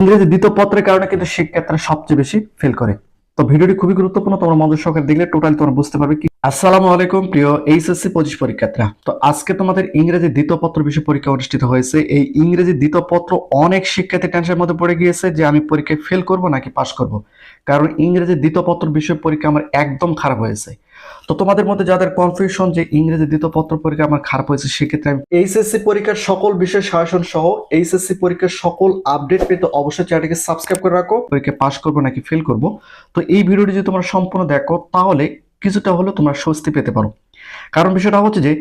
ইংরেজি দ্বিতীয় পত্রের কারণে কিন্তু শিক্ষার্থীরা সবচেয়ে বেশি ফেল করে। তো ভিডিওটি খুবই গুরুত্বপূর্ণ, তোমার মনোযোগ সহকারে দেখলে টোটাল তোমরা বুঝতে পারবে আসসালামু আলাইকুম, প্রিয় এইচএসসি পঁচিশ পরীক্ষার্থীরা। তো আজকে তোমাদের ইংরেজি দ্বিতীয় পত্র বিষয় পরীক্ষা অনুষ্ঠিত হয়েছে। এই ইংরেজি দ্বিতীয় পত্র অনেক শিক্ষার্থী টেনশনের মধ্যে পড়ে গিয়েছে যে আমি পরীক্ষায় ফেল করব নাকি পাশ করব। কারণ ইংরেজি দ্বিতীয় পত্র বিষয় পরীক্ষা আমার একদম খারাপ হয়েছে। তো তোমাদের মধ্যে যাদের কনফিউশন যে ইংরেজি দ্বিতীয় পত্র পরীক্ষা আমার খারাপ হয়েছে, সেক্ষেত্রে আমি এইচএসসি পরীক্ষার সকল বিষয় শাসন সহ এইচএসসি পরীক্ষার সকল আপডেট পেতে অবশ্যই চ্যানেলটিকে সাবস্ক্রাইব করে রাখো। পরীক্ষা পাস করব নাকি ফেল করব? তো এই ভিডিওটি যদি তোমরা সম্পূর্ণ দেখো, তাহলে কিছুটা হলেও তোমরা স্বস্তি পেতে পারো। কারণ বিষয়টা হচ্ছে যে,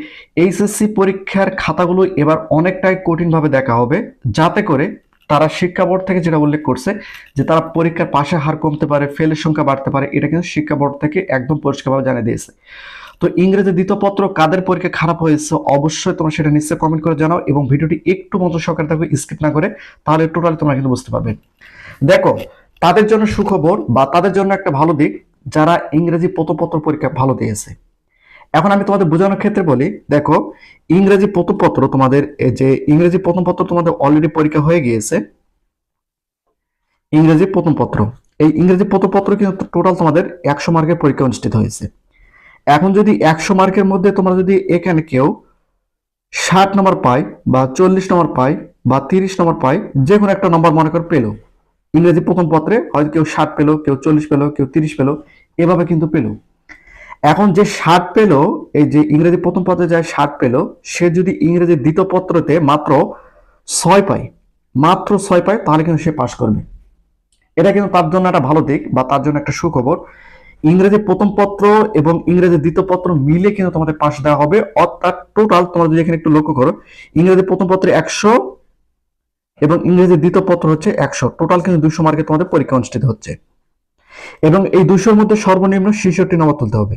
এইচএসসি পরীক্ষার খাতাগুলো এবার অনেকটাই কঠিনভাবে দেখা হবে, যাতে করে তারা শিক্ষা বোর্ড থেকে যেটা উল্লেখ করছে যে, তারা পরীক্ষার পাশে হার কমতে পারে ফেলের সংখ্যা বাড়তে পারে, এটা কিন্তু শিক্ষা বোর্ড থেকে একদম পরিষ্কারভাবে জানিয়ে দিয়েছে। তো ইংরেজি দ্বিতীয় পত্র কাদের পরীক্ষা খারাপ হয়েছে অবশ্যই তোমরা সেটা নিশ্চয়ই কমেন্ট করে জানাও এবং ভিডিওটি একটু মতো সকালে থাকবে স্কিপ না করে, তাহলে টোটালি তোমরা কিন্তু বুঝতে পারবে। দেখো, তাদের জন্য সুখবর বা তাদের জন্য একটা ভালো দিক যারা ইংরেজি প্রথমপত্র পরীক্ষা ভালো দিয়েছে। এখন আমি তোমাদের বোঝানোর ক্ষেত্রে বলি, দেখো, ইংরেজি প্রথমপত্র তোমাদের যে ইংরেজি প্রথমপত্র তোমাদের অলরেডি পরীক্ষা হয়ে গিয়েছে। ইংরেজি প্রথম পত্র এই ইংরেজি প্রথম পত্র কিন্তু টোটাল তোমাদের একশো মার্কের পরীক্ষা অনুষ্ঠিত হয়েছে। এখন যদি একশো মার্কের মধ্যে তোমরা যদি এখানে কেউ ষাট নম্বর পাই বা চল্লিশ নম্বর পাই বা তিরিশ নম্বর পাই যে কোনো একটা নম্বর মনে কর পেল। ইংরেজি প্রথম পত্রে হয়তো কেউ ষাট পেল, কেউ চল্লিশ পেল, কেউ তিরিশ পেল। এভাবে কিন্তু পেল। এখন যে ষাট পেল, এই যে ইংরেজি প্রথম পত্রে যায় ষাট পেল, সে যদি ইংরেজি দ্বিতীয় পত্রতে মাত্র ছয় পায়, মাত্র ছয় পায়, তাহলে কিন্তু সে পাশ করবে। এটা কিন্তু তার জন্য একটা ভালো দিক বা তার জন্য একটা সুখবর। ইংরেজি প্রথম পত্র এবং ইংরেজি দ্বিতীয় পত্র মিলে কিন্তু তোমাদের পাশ দেওয়া হবে। অর্থাৎ টোটাল তোমরা যদি এখানে একটু লক্ষ্য করো, ইংরেজি প্রথম পত্রে একশো এবং ইংরেজি দ্বিতীয় পত্র হচ্ছে একশো। টোটাল কিন্তু দুশো মার্কে তোমাদের পরীক্ষা অনুষ্ঠিত হচ্ছে। এবং এই দুশোর মধ্যে সর্বনিম্ন ছেষট্টি নম্বর তুলতে হবে।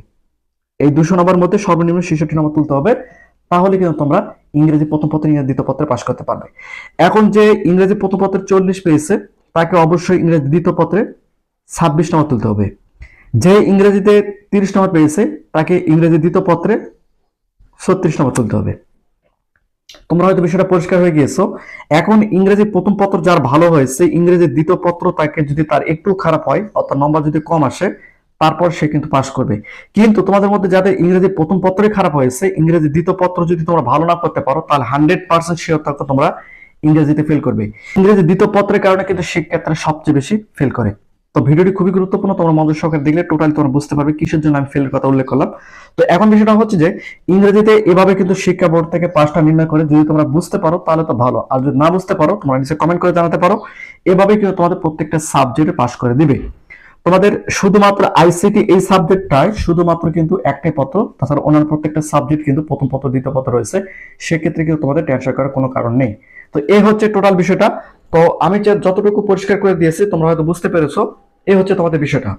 এই দুশো নম্বর মধ্যে সর্বনিম্ন ছেষট্টি নম্বর তুলতে হবে, তাহলে কিন্তু তোমরা ইংরেজি প্রথম পত্র ইংরেজি দ্বিতীয় পত্রে পাশ করতে পারবে। এখন যে ইংরেজি প্রথম পত্রে চল্লিশ পেয়েছে, তাকে অবশ্যই ইংরেজি দ্বিতীয় পত্রে ছাব্বিশ নম্বর তুলতে হবে। যে ইংরেজিতে তিরিশ নম্বর পেয়েছে, তাকে ইংরেজি দ্বিতীয় পত্রে ছত্রিশ নম্বর তুলতে হবে। তোমরা হয়তো বিষয়টা পরিষ্কার হয়ে গিয়েছো। এখন ইংরেজি প্রথম পত্র যার ভালো হয়েছে, ইংরেজি দ্বিতীয় পত্র তাকে যদি তার একটু খারাপ হয়, অর্থাৎ নম্বর যদি কম আসে, তারপর সে কিন্তু পাশ করবে। কিন্তু তোমাদের মধ্যে যাদের ইংরেজি প্রথম পত্রে খারাপ হয়েছে, ইংরেজি দ্বিতীয় পত্র যদি তোমরা ভালো না করতে পারো, তাহলে হান্ড্রেড পার্সেন্ট শিওর থাকো তোমরা ইংরেজিতে ফেল করবে। ইংরেজি দ্বিতীয় পত্রের কারণে কিন্তু শিক্ষার্থীরা সবচেয়ে বেশি ফেল করে। তো ভিডিওটি খুবই গুরুত্বপূর্ণ, তোমরা মনোযোগ সহকারে দেখলে টোটালি তোমরা বুঝতে পারবে কিসের জন্য আমি ফেলের কথা উল্লেখ করলাম। তো এখন বিষয়টা হচ্ছে যে, ইংরেজিতে এভাবে কিন্তু শিক্ষা বোর্ড থেকে পাঁচটা নির্ণয় করে যদি তোমরা বুঝতে পারো তাহলে তো ভালো, আর যদি না বুঝতে পারো তোমরা নিচে কমেন্ট করে জানাতে পারো। এভাবে কিন্তু তোমাদের প্রত্যেকটা সাবজেক্টে পাশ করে দিবে। তোমাদের শুধুমাত্র আইসিটি এই সাবজেক্টটায় শুধুমাত্র কিন্তু একটাই পত্র, তাছাড়া অন্যান্য প্রত্যেকটা সাবজেক্ট কিন্তু প্রথম পত্র, দ্বিতীয় পত্র রয়েছে। সেক্ষেত্রে কিন্তু তোমাদের টেনশন করার কোনো কারণ নেই। তো এই হচ্ছে টোটাল বিষয়টা। তো আমি যতটুকু পরিষ্কার করে দিয়েছি তোমরা হয়তো বুঝতে পেরেছ এই হচ্ছে তোমাদের বিষয়টা।